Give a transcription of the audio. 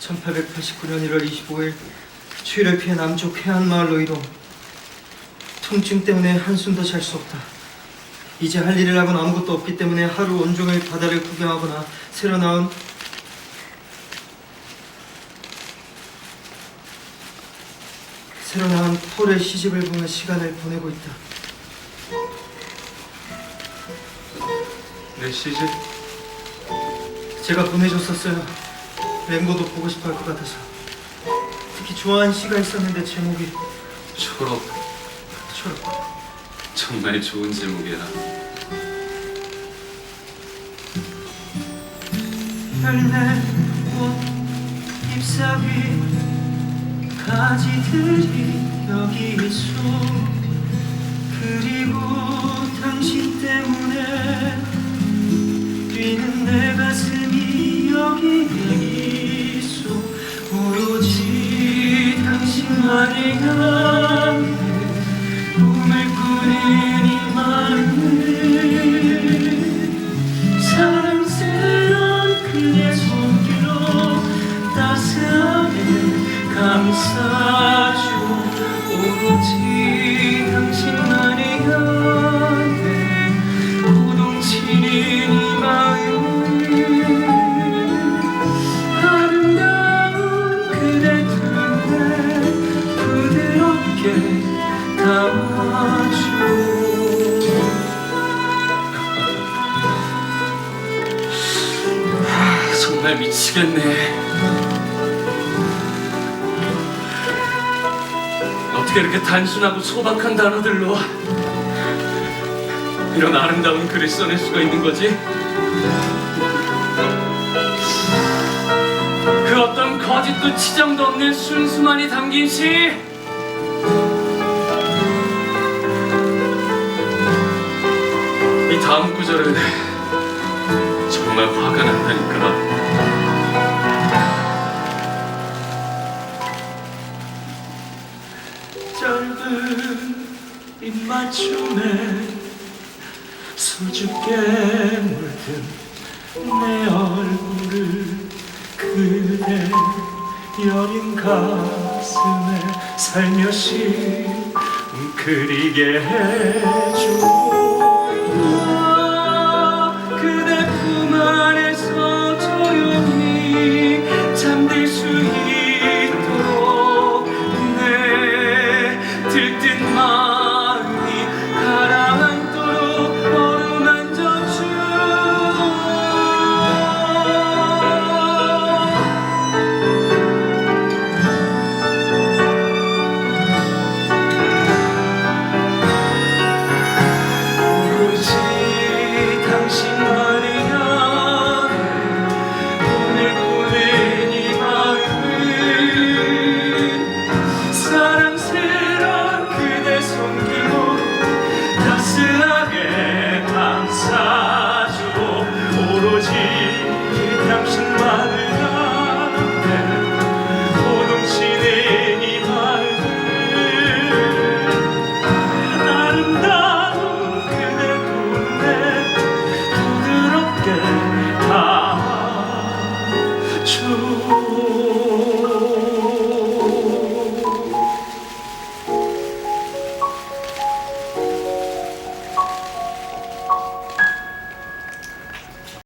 1889년 1월 25일 추위를 피해 남쪽 해안마을로 이동. 통증 때문에 한숨도 잘 수 없다. 이제 할 일을 하곤 아무것도 없기 때문에 하루 온종일 바다를 구경하거나 새로 나온 새로 나온 폴의 시집을 보며 시간을 보내고 있다. 내 시집 제가 보내줬었어요. 랭고도 보고 싶어 할 것 같아서. 특히 좋아하는 시가 있었는데 제목이 초록 초록. 정말 좋은 제목이야. 혈내꽃 잎사귀 가지들이 여기 있어 향해 꿈을 꾸는 이 마음을 담아줘 정말 미치겠네. 어떻게 이렇게 단순하고 소박한 단어들로 이런 아름다운 글을 써낼 수가 있는 거지? 그 어떤 거짓도 치정도 없는 순수만이 담긴 시 구절은 정말 화가 난다니까. 짧은 입맞춤에 수줍게 물든 내 얼굴을 그대 여린 가슴에 살며시 그리게 해줘 to do.